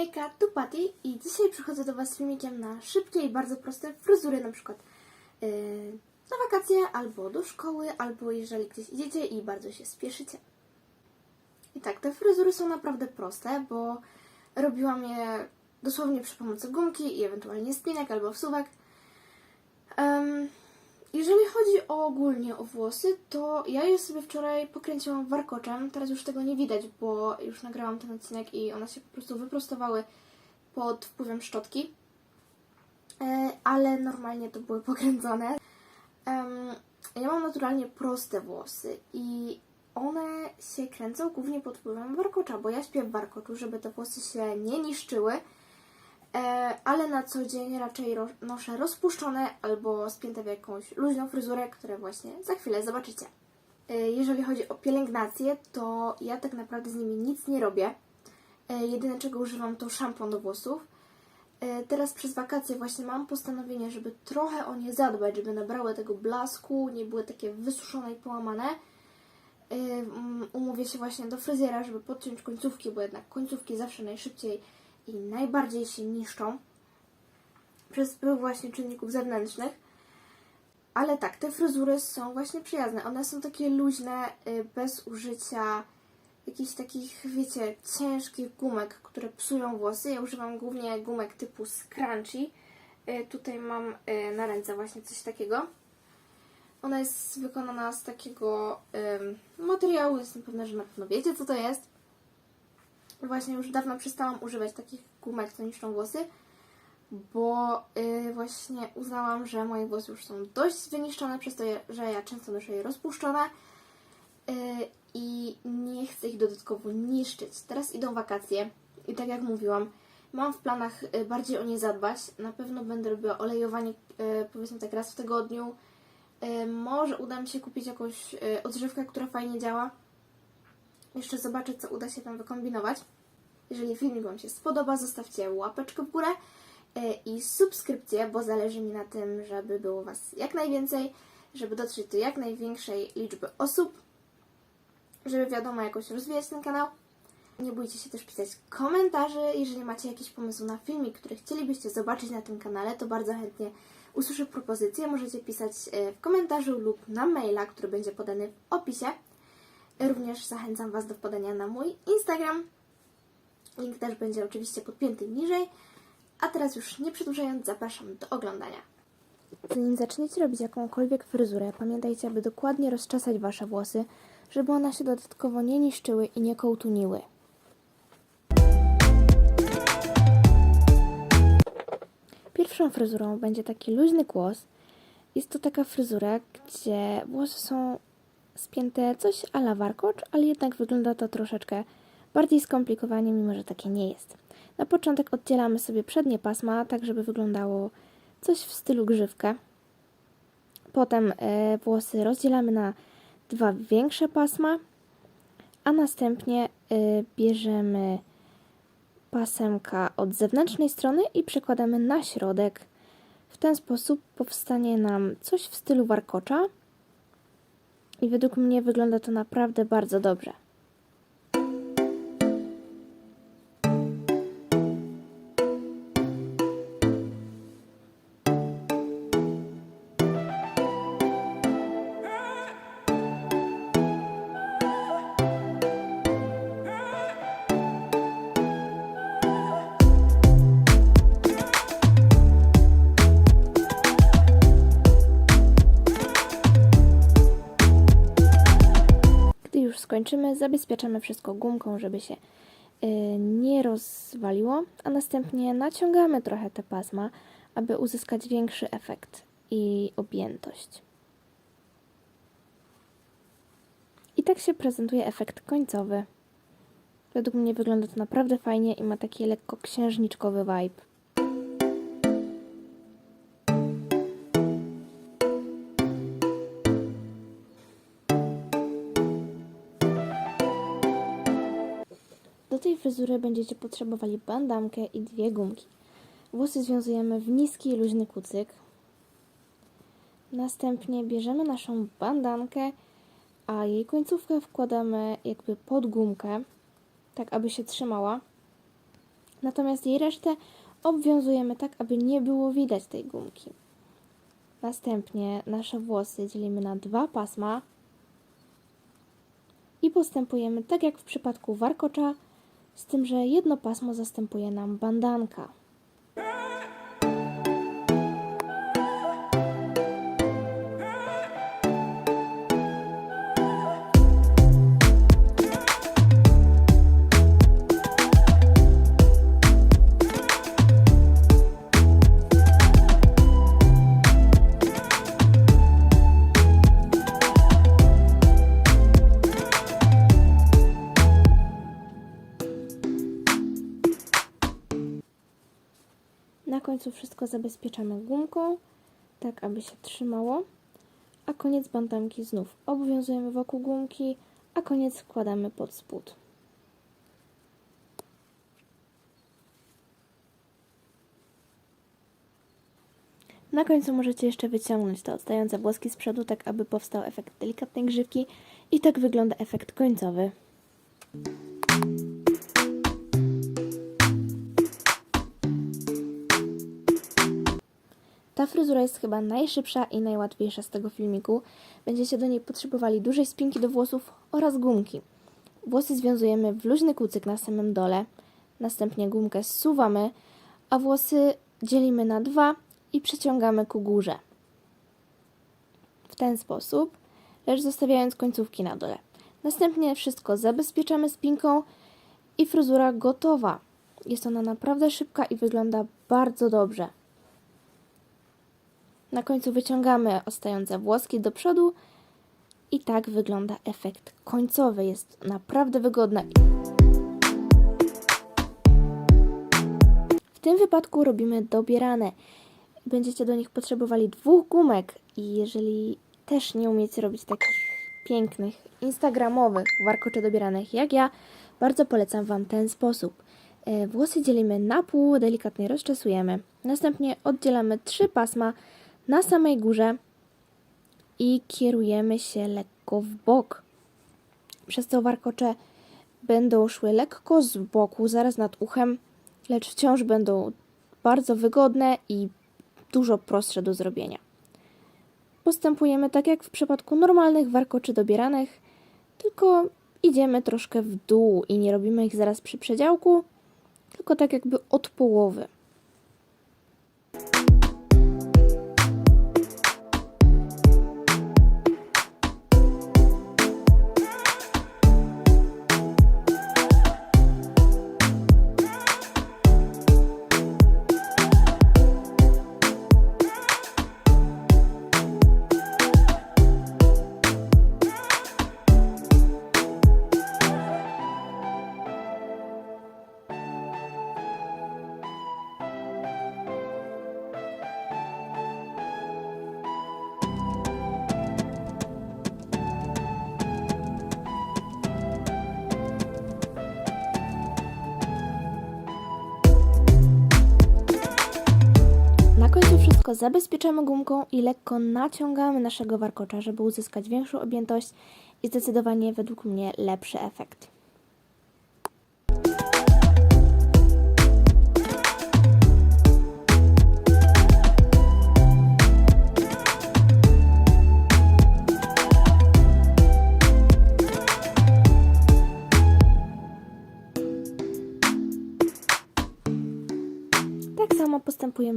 Hejka, tu Patty i dzisiaj przychodzę do Was z filmikiem na szybkie i bardzo proste fryzury, na przykład yy, na wakacje, albo do szkoły, albo jeżeli gdzieś idziecie i bardzo się spieszycie. I tak, te fryzury są naprawdę proste, bo robiłam je dosłownie przy pomocy gumki i ewentualnie spinek albo wsuwek. Em, jeżeli chodzi o ogólnie o włosy, to ja je sobie wczoraj pokręciłam warkoczem. Teraz już tego nie widać, bo już nagrałam ten odcinek i one się po prostu wyprostowały pod wpływem szczotki. E, Ale normalnie to były pokręcone. Ja mam naturalnie proste włosy i one się kręcą głównie pod wpływem warkocza, bo ja śpię w warkoczu, żeby te włosy się nie niszczyły. E, ale na co dzień raczej noszę rozpuszczone albo spięte w jakąś luźną fryzurę, które właśnie za chwilę zobaczycie. E, jeżeli chodzi o pielęgnację, to ja tak naprawdę z nimi nic nie robię. E, jedyne czego używam to szampon do włosów. Teraz przez wakacje właśnie mam postanowienie, żeby trochę o nie zadbać, żeby nabrały tego blasku, nie były takie wysuszone i połamane. Umówię się właśnie do fryzjera, żeby podciąć końcówki, bo jednak końcówki zawsze najszybciej i najbardziej się niszczą przez wpływ właśnie czynników zewnętrznych. Ale tak, te fryzury są właśnie przyjazne. One są takie luźne, y, bez użycia jakichś takich, wiecie, ciężkich gumek, które psują włosy. Ja używam głównie gumek typu scrunchy. Y, Tutaj mam y, na ręce właśnie coś takiego. Ona jest wykonana z takiego materiału, jestem pewna, że na pewno wiecie, co to jest. Właśnie już dawno przestałam używać takich gumek, co niszczą włosy, bo y, właśnie uznałam, że moje włosy już są dość wyniszczone przez to, że ja często noszę je rozpuszczone y, i nie chcę ich dodatkowo niszczyć. Teraz idą wakacje i tak jak mówiłam, mam w planach y, bardziej o nie zadbać. Na pewno będę robiła olejowanie, y, powiedzmy tak raz w tygodniu. Y, Może uda mi się kupić jakąś y, odżywkę, która fajnie działa. Jeszcze zobaczę, co uda się tam wykombinować. Jeżeli filmik Wam się spodoba, zostawcie łapeczkę w górę e, i subskrypcję, bo zależy mi na tym, żeby było Was jak najwięcej, żeby dotrzeć do jak największej liczby osób, żeby wiadomo jakoś rozwijać ten kanał. Nie bójcie się też pisać komentarzy, jeżeli macie jakieś pomysły na filmik, który chcielibyście zobaczyć na tym kanale, to bardzo chętnie usłyszę propozycje. Możecie pisać e, w komentarzu lub na maila, który będzie podany w opisie. Również zachęcam Was do wpadania na mój Instagram. Link też będzie oczywiście podpięty niżej. A teraz już nie przedłużając, zapraszam do oglądania. Zanim zaczniecie robić jakąkolwiek fryzurę, pamiętajcie, aby dokładnie rozczesać Wasze włosy, żeby one się dodatkowo nie niszczyły i nie kołtuniły. Pierwszą fryzurą będzie taki luźny kłos. Jest to taka fryzura, gdzie włosy są spięte coś a la warkocz, ale jednak wygląda to troszeczkę bardziej skomplikowanie, mimo że takie nie jest. Na początek oddzielamy sobie przednie pasma, tak żeby wyglądało coś w stylu grzywkę. Potem e, włosy rozdzielamy na dwa większe pasma, a następnie e, bierzemy pasemka od zewnętrznej strony i przekładamy na środek. W ten sposób powstanie nam coś w stylu warkocza i według mnie wygląda to naprawdę bardzo dobrze. Skończymy, zabezpieczamy wszystko gumką, żeby się y, nie rozwaliło, a następnie naciągamy trochę te pasma, aby uzyskać większy efekt i objętość. I tak się prezentuje efekt końcowy. Według mnie wygląda to naprawdę fajnie i ma taki lekko księżniczkowy vibe. Tej fryzury będziecie potrzebowali bandamkę i dwie gumki. Włosy związujemy w niski, luźny kucyk. Następnie bierzemy naszą bandankę, a jej końcówkę wkładamy jakby pod gumkę, tak aby się trzymała. Natomiast jej resztę obwiązujemy tak, aby nie było widać tej gumki. Następnie nasze włosy dzielimy na dwa pasma i postępujemy tak jak w przypadku warkocza, z tym, że jedno pasmo zastępuje nam bandanka. Końcu wszystko zabezpieczamy gumką, tak aby się trzymało, a koniec bandanki znów obwiązujemy wokół gumki, a koniec wkładamy pod spód. Na końcu możecie jeszcze wyciągnąć te odstające włoski z przodu, tak aby powstał efekt delikatnej grzywki i tak wygląda efekt końcowy. Ta fryzura jest chyba najszybsza i najłatwiejsza z tego filmiku. Będziecie do niej potrzebowali dużej spinki do włosów oraz gumki. Włosy związujemy w luźny kucyk na samym dole, następnie gumkę zsuwamy, a włosy dzielimy na dwa i przeciągamy ku górze. W ten sposób, lecz zostawiając końcówki na dole. Następnie wszystko zabezpieczamy spinką i fryzura gotowa. Jest ona naprawdę szybka i wygląda bardzo dobrze. Na końcu wyciągamy ostające włoski do przodu i tak wygląda efekt końcowy. Jest naprawdę wygodna. W tym wypadku robimy dobierane. Będziecie do nich potrzebowali dwóch gumek i jeżeli też nie umiecie robić takich pięknych, instagramowych warkoczy dobieranych jak ja, bardzo polecam Wam ten sposób. E, Włosy dzielimy na pół, delikatnie rozczesujemy. Następnie oddzielamy trzy pasma na samej górze i kierujemy się lekko w bok. Przez to warkocze będą szły lekko z boku, zaraz nad uchem, lecz wciąż będą bardzo wygodne i dużo prostsze do zrobienia. Postępujemy tak jak w przypadku normalnych warkoczy dobieranych, tylko idziemy troszkę w dół i nie robimy ich zaraz przy przedziałku, tylko tak jakby od połowy. Wszystko zabezpieczamy gumką i lekko naciągamy naszego warkocza, żeby uzyskać większą objętość i zdecydowanie według mnie lepszy efekt.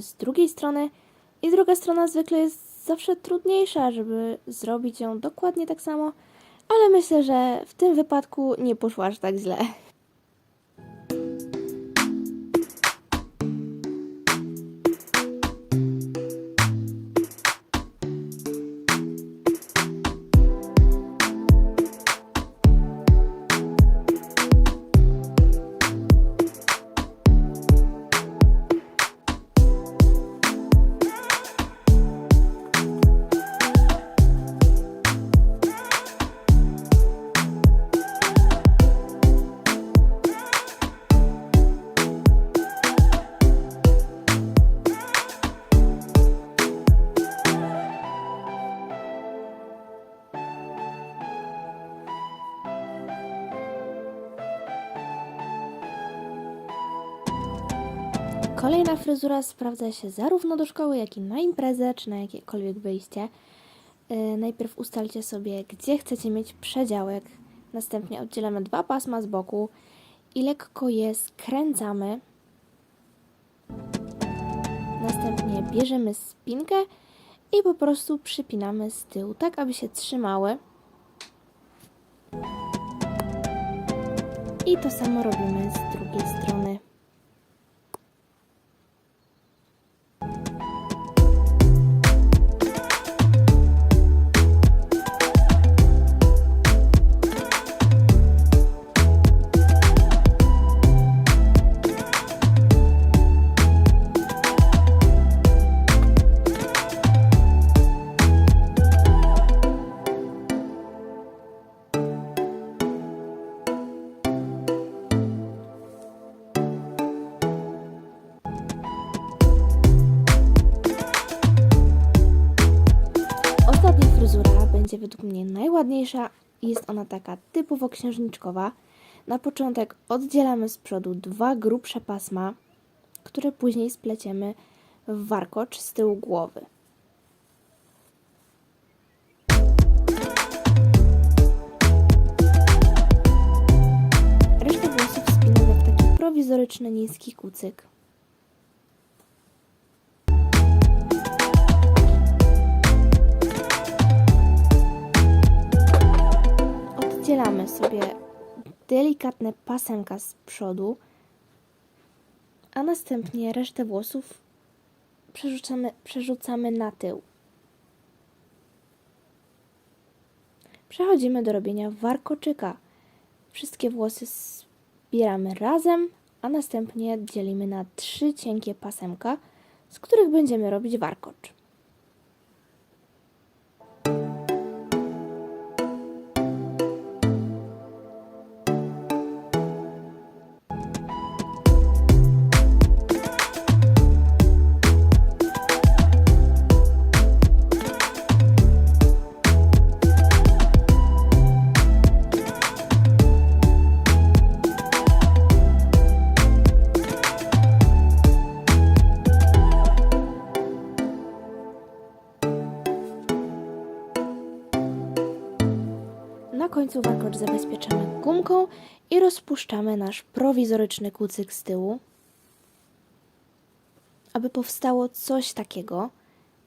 Z drugiej strony i druga strona zwykle jest zawsze trudniejsza, żeby zrobić ją dokładnie tak samo, ale myślę, że w tym wypadku nie poszło aż tak źle. Fryzura sprawdza się zarówno do szkoły, jak i na imprezę, czy na jakiekolwiek wyjście. Yy, najpierw ustalcie sobie, gdzie chcecie mieć przedziałek. Następnie oddzielamy dwa pasma z boku i lekko je skręcamy. Następnie bierzemy spinkę i po prostu przypinamy z tyłu, tak aby się trzymały. I to samo robimy z drugiej strony. Będzie według mnie najładniejsza. Jest ona taka typowo księżniczkowa. Na początek oddzielamy z przodu dwa grubsze pasma, które później spleciemy w warkocz z tyłu głowy. Resztę włosów spinamy w taki prowizoryczny niski kucyk. Oddzielamy sobie delikatne pasemka z przodu, a następnie resztę włosów przerzucamy, przerzucamy na tył. Przechodzimy do robienia warkoczyka. Wszystkie włosy zbieramy razem, a następnie dzielimy na trzy cienkie pasemka, z których będziemy robić warkocz. Na końcu warkocz zabezpieczamy gumką i rozpuszczamy nasz prowizoryczny kucyk z tyłu. Aby powstało coś takiego,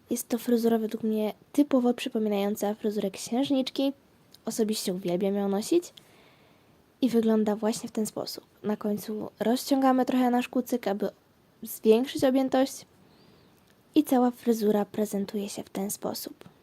jest to fryzura według mnie typowo przypominająca fryzurę księżniczki. Osobiście uwielbiam ją nosić i wygląda właśnie w ten sposób. Na końcu rozciągamy trochę nasz kucyk, aby zwiększyć objętość i cała fryzura prezentuje się w ten sposób.